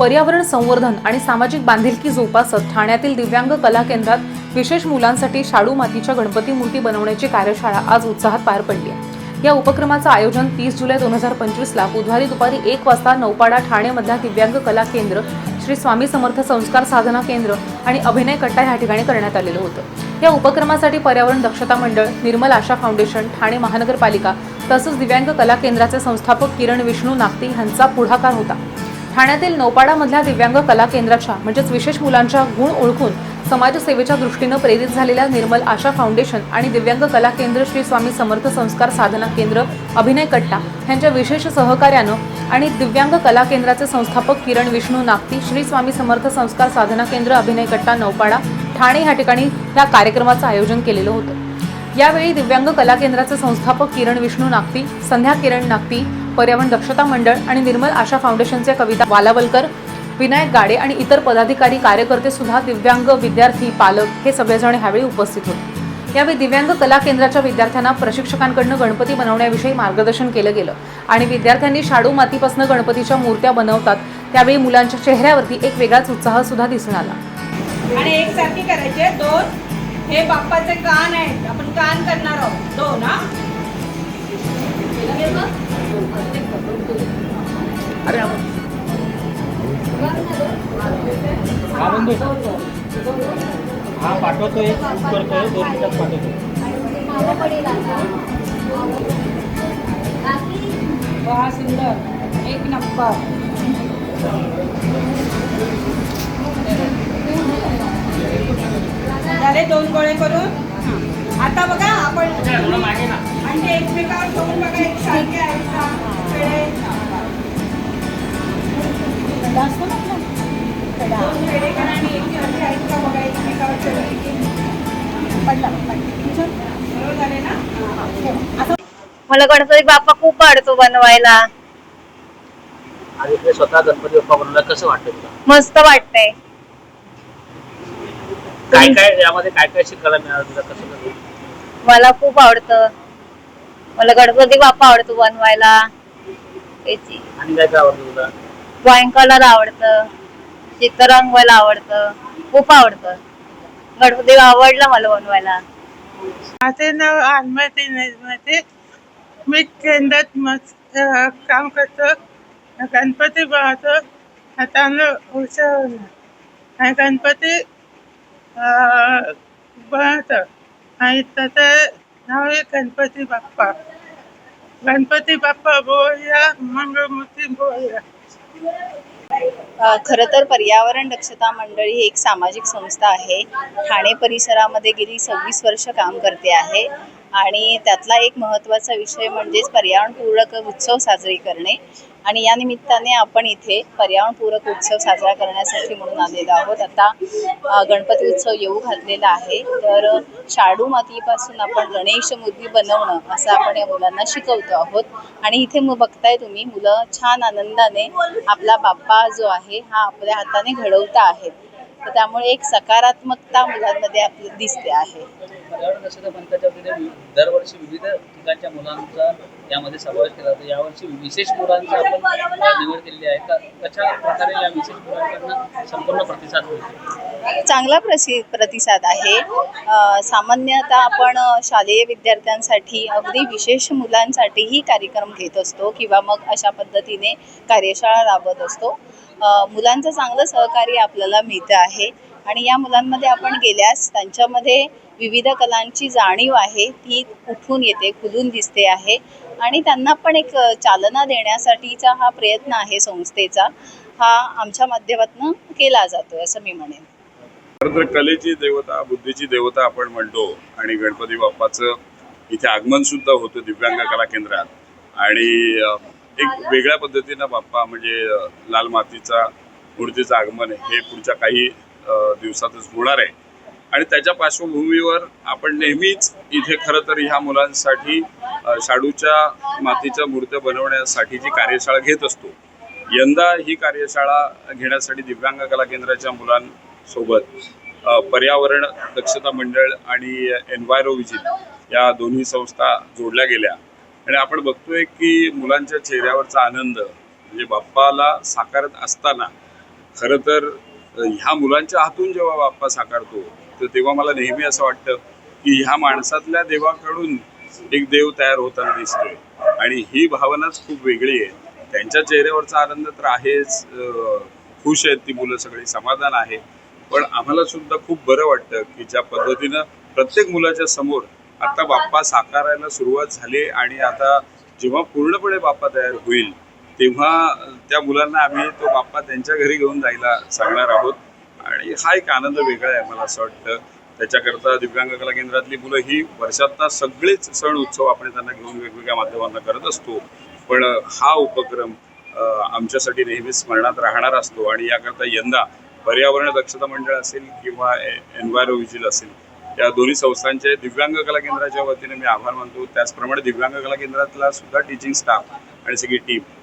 पर्यावरण संवर्धन आणि सामाजिक बांधिलकी जोपासत ठाण्यातील दिव्यांग कला केंद्रात विशेष मुलांसाठी शाडू मातीच्या गणपती मूर्ती बनवण्याची कार्यशाळा आज उत्साहात पार पडली आहे. या उपक्रमाचं आयोजन तीस जुलै दोन हजार पंचवीसला बुधवारी दुपारी एक वाजता नौपाडा ठाणेमधल्या दिव्यांग कला केंद्र श्री स्वामी समर्थ संस्कार साधना केंद्र आणि अभिनय कट्टा या ठिकाणी करण्यात आलेलं होतं. या उपक्रमासाठी पर्यावरण दक्षता मंडळ निर्मल आशा फाउंडेशन ठाणे महानगरपालिका तसंच दिव्यांग कला केंद्राचे संस्थापक किरण विष्णू नागती यांचा पुढाकार होता. ठाण्यातील नौपाडामधल्या दिव्यांग कला केंद्राच्या म्हणजेच विशेष मुलांच्या गुण ओळखून समाजसेवेच्या दृष्टीनं प्रेरित झालेल्या निर्मल आशा फाउंडेशन आणि दिव्यांग कला केंद्र श्री स्वामी समर्थ संस्कार साधना केंद्र अभिनय कट्टा यांच्या विशेष सहकार्यानं आणि दिव्यांग कला केंद्राचे संस्थापक किरण विष्णू नागती श्री स्वामी समर्थ संस्कार साधना केंद्र अभिनय कट्टा नौपाडा ठाणे या ठिकाणी या कार्यक्रमाचं आयोजन केलेलं होतं. यावेळी दिव्यांग कला केंद्राचे संस्थापक किरण विष्णू नागती संध्या किरण नागती पर्यावरण दक्षता मंडळ आणि निर्मल आशा फाउंडेशनचे कविता वालावलकर विनायक गाडे आणि इतर पदाधिकारी कार्यकर्ते सुद्धा दिव्यांग विद्यार्थी पालक हे सगळेजण ह्यावेळी उपस्थित होते. यावेळी दिव्यांग कला केंद्राच्या विद्यार्थ्यांना प्रशिक्षकांकडनं गणपती बनवण्याविषयी मार्गदर्शन केलं गेलं आणि विद्यार्थ्यांनी शाडू मातीपासून गणपतीच्या मूर्त्या बनवतात. त्यावेळी मुलांच्या चेहऱ्यावरती एक वेगळाच उत्साह सुद्धा दिसून आला. आणि एक सारखी करायचे दोन. हे बाप्पाचे कान आहेत आपण कान करणार आहोत. दोन हा. अरे हा बंधू हा पाठवतोय करतोय दोन मिनिटात पाठवतो वा सुंदर एक नंबर झाले दोन गोळे करून हा. आता बघा आपण मागे ना. म्हणजे एकमेकावर ठेवून बघा एक सारखे आहेत का पेढे. दोन पेढे करा आणि एक सारखे आहेत का बघा एकमेकावर ठेवले की. बरोबर झाले ना? मला गणपती बाप्पा खूप आवडतो बनवायला. आणि ते स्वतः गणपती बाप्पा बनवला कसं वाटतं तुला? मस्त वाटतंय. काय काय यामध्ये काय काय शिकायला मिळालं तुला कसं? मला खूप आवडतं. मला गणपती बाप्पा आवडतो बनवायला. याची. आणि काय काय आवडतं तुला? ड्रॉइंग कलर आवडतं. चित्र रंगवायला आवडतं. खूप आवडतं. गणपती आवडला मला बनवायला. माझे नाव आलमती मी केंद्रात मस्त अ, काम करतो. गणपती बनवतो हातानं उचलून आणि गणपती अ, बनवतो. आणि त्याचं नाव आहे गणपती बाप्पा. गणपती बाप्पा बोया मंगळमूर्ती बोया खर खरं तर पर्यावरण दक्षता मंडळी ही एक सामाजिक संस्था आहे. ठाणे परिसरामध्ये गेली सव्वीस वर्ष काम करते आहे. आणि त्यातला एक महत्त्वाचा विषय म्हणजेच पर्यावरणपूरक उत्सव साजरे करणे. आणि या निमित्ताने आपण इथे पर्यावरणपूरक उत्सव साजरा करण्यासाठी म्हणून आलेलो आहोत. आता गणपती उत्सव येऊ घातलेला आहे. तर शाडू मातीपासून आपण गणेश मूर्ती बनवणं असं आपण या मुलांना शिकवतो आहोत. आणि इथे मग बघताय तुम्ही मुलं छान आनंदाने आपला बाप्पा जो आहे हा आपल्या हाताने घडवता आहेत. तर त्यामुळे एक सकारात्मकता मुलांमध्ये आपली दिसते आहे. पर्यावरण दक्षता पंथाच्या दरवर्षी विविध ठिकाणच्या मुलांचा यामध्ये समावेश केला जातो. यावर्षी विशेष मुलांचा आपण निवड केलेली आहे. तर कशा प्रकारे या विशेष मुलांकडनं संपूर्ण प्रतिसाद मिळतो? चांगला प्रसि प्रतिसाद आहे. सामान्यतः आपण शालेय विद्यार्थ्यांसाठी अगदी विशेष मुलांसाठीही कार्यक्रम घेत असतो किंवा मग अशा पद्धतीने कार्यशाळा राबवत असतो. मुलांचं चांगलं सहकार्य आपल्याला मिळतं आहे आणि या मुलांमध्ये आपण गेल्यास त्यांच्यामध्ये विविध कलांची जाणीव आहे. ती उठून येते खुलून दिसते आहे आणि त्यांना पण एक चालना देण्यासाठीचा हा प्रयत्न आहे संस्थेचा. हा आमच्या माध्यमातून केला जातो असं मी म्हणेन. खरं तर कलेची देवता बुद्धीची देवता आपण म्हणतो. आणि गणपती बाप्पाचं इथे आगमन सुद्धा होतं दिव्यांग कला केंद्रात. आणि एक वेगळ्या पद्धतीनं बाप्पा म्हणजे लाल मातीचा मूर्तीचं आगमन हे पुढच्या काही दिवसातच होणार आहे. आणि त्याच्या पार्श्वभूमीवर आपण नेहमीच इथे खरं तर ह्या मुलांसाठी शाडूच्या मातीच्या मूर्त्या बनवण्यासाठी जी कार्यशाळा घेत असतो. यंदा ही कार्यशाळा घेण्यासाठी दिव्यांग कला केंद्राच्या मुलां सोबत पर्यावरण दक्षता मंडळ आणि एन्व्हायरोविजिन या दोन्ही संस्था जोडल्या गेल्या. आणि आपण बघतोय की मुलांच्या चेहऱ्यावरचा आनंद म्हणजे बाप्पाला साकारत असताना खरं तर ह्या मुलांच्या हातून जेव्हा बाप्पा साकारतो तर तेव्हा मला नेहमी असं वाटतं की ह्या माणसातल्या देवाकडून एक देव तयार होताना दिसतोय. आणि ही भावनाच खूप वेगळी आहे. त्यांच्या चेहऱ्यावरचा आनंद तर आहेच खुश आहेत ती मुलं सगळी समाधान आहे. पण आम्हाला सुद्धा खूप बरं वाटतं की ज्या पद्धतीनं प्रत्येक मुलाच्या समोर आता बाप्पा साकारायला सुरुवात झाली आणि आता जेव्हा पूर्णपणे बाप्पा तयार होईल तेव्हा त्या मुलांना आम्ही तो बाप्पा त्यांच्या घरी घेऊन जायला सांगणार आहोत. आणि हा एक आनंद वेगळा आहे मला असं वाटतं. त्याच्याकरता दिव्यांग कला केंद्रातली मुलं ही वर्षातनं सगळेच सण उत्सव आपण त्यांना घेऊन वेगवेगळ्या माध्यमांना करत असतो. पण हा उपक्रम आमच्यासाठी नेहमी स्मरणात राहणार असतो आणि याकरता यंदा पर्यावरण दक्षता मंडळ असेल किंवा एन्व्हायरो विजिल असेल या दोन्ही संस्थांचे दिव्यांग कला केंद्राच्या वतीने मी आभार मानतो. त्याचप्रमाणे दिव्यांग कला केंद्रातला सुद्धा टीचिंग स्टाफ आणि सगळी टीम